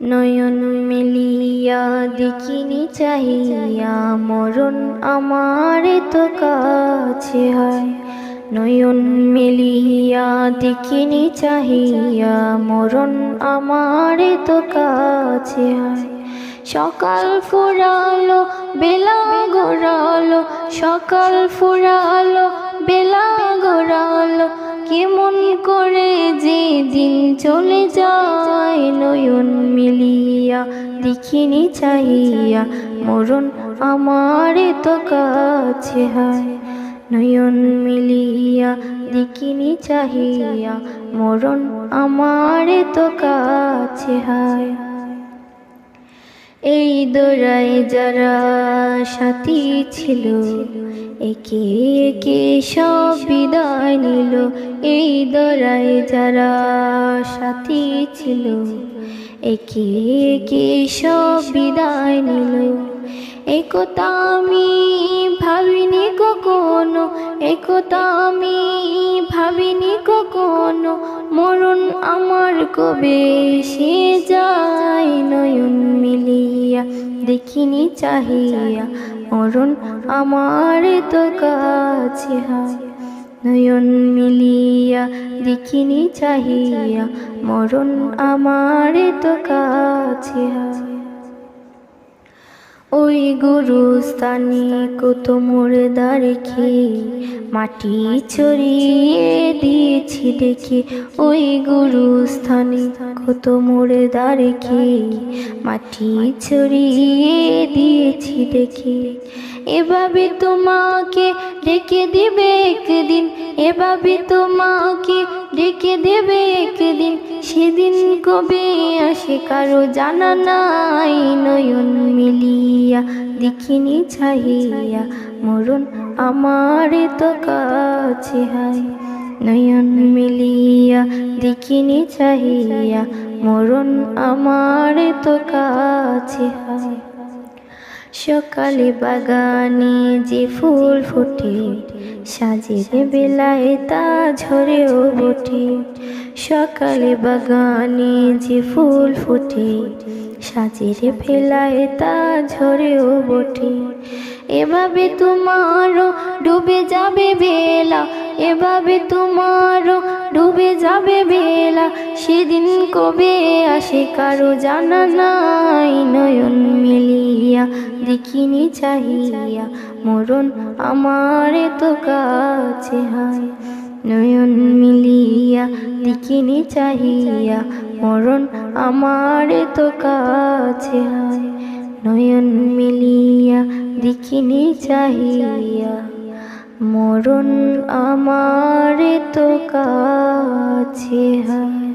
নয়ন মিলিয়া দেখিনি চাহিয়া, মরণ আমার তো কাছে হয়। নয়ন মিলিয়া দেখিনি চাহিয়া, মরণ আমার তো কাছে হয়। সকাল ফুরালো, বেলা গোড়ালো, সকাল ফুরালো, বেলা গোড়ালো, কেমন করে যে দিন চলে যায়। দেখিনি চাইয়া, মরণ আমার তো কাছে হায়। নয়ন মিলিয়া দেখিনি চাহিয়া, মরণ আমার তো কাছে হায়। এই দোরায় যারা সাথী ছিল একে একে সব বিদায় নিল। এই দরাই যারা সাথী ছিল, একে একে সব বিদায় নিল। একতা আমি ভাবিনি কখনো একতা আমি ভাবিনি কখনো। মরণ আমার কবে সে যায় নয়ন মিলিয়া, দেখিনি চাহিয়া। মরণ আমার তো কাছে নয়ন মিলিয়া, দেখিনি চাহিয়া। মরণ আমার তো কাছে হয় গুরু স্থানে কত মোড়দা রেখে মাটি চড়িয়ে দিয়েছি দেখি। ওই গুরু স্থানে কত মোড়দা রেখে মাটি চড়িয়ে দিয়েছি দেখে। এভাবে তোমাকে ডেকে দেবে একদিন, এভাবে তোমাকে ডেকে দেবে একদিন। সেদিন কবে আসে কারও জানা নাই, নয়ন মিলিয়া দেখিনি চাহিয়া মরণ আমার তো কাছে হাই নয়ন মিলিয়া দেখিনি চাহিয়া মরণ আমার তো কাছে হয়। সকালে বাগানে যে ফুল ফোটে, সাজের বেলায় তা ঝরেও বটে সকালে বাগানে যে ফুল ফোটে, সাজের বেলায় তা ঝরেও বটে এভাবে তোমারও ডুবে যাবে বেলা, এভাবে তোমারও ডুবে যাবে বেলা। সেদিন কবে আসে কারও জানা নাই, নয়ন মিলিয়া দেখিনি চাহিয়া। মরণ আমার তো কাছে হয়। নয়ন মিলিয়া দেখিনি চাহিয়া। মরণ আমার তো কাছে হয়। নয়ন মিলিয়া দেখিনি চাহিয়া। মরণ আমার তো কাছে হয়।